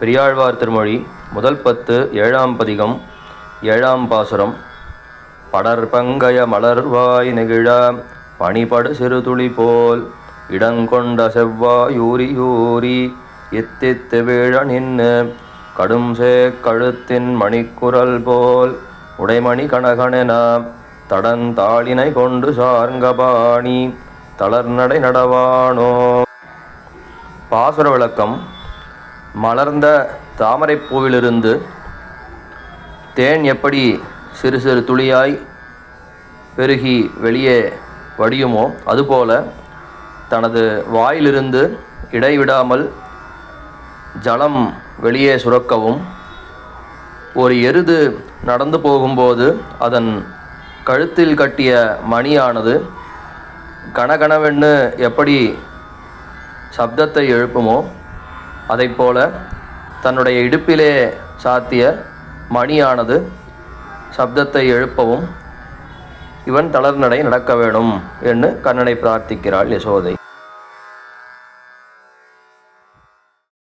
பெரியாழ்வார் திருமொழி முதல் பத்து ஏழாம் பதிகம் ஏழாம் பாசுரம். படர் பங்கய மலர்வாய் நெகிழ பணிபடு சிறுதுளி போல் இடங்கொண்ட செவ்வாயூரி யூரி இத்தித்து வீழ நின்று கடும் கழுத்தின் மணிக்குரல் போல் உடைமணி கனகனென தடந்தாளினை கொண்டு சார்ங்கபாணி தளர்நடை நடவானோ. பாசுர விளக்கம் மலர்ந்த தாமரைப்பூவிலிருந்து தேன் எப்படி சிறு சிறு துளியாய் பெருகி வெளியே வடியுமோ அதுபோல தனது வாயிலிருந்து இடைவிடாமல் ஜலம் வெளியே சுரக்கவும் ஒரு எருது நடந்து போகும்போது அதன் கழுத்தில் கட்டிய மணியானது கனகனவென்று எப்படி சப்தத்தை எழுப்புமோ அதைப்போல தன்னுடைய இடுப்பிலே சாத்திய மணியானது சப்தத்தை எழுப்பவும் இவன் தளர்நடை நடக்க வேணும் என்று கண்ணனை பிரார்த்திக்கிறாள் யசோதை.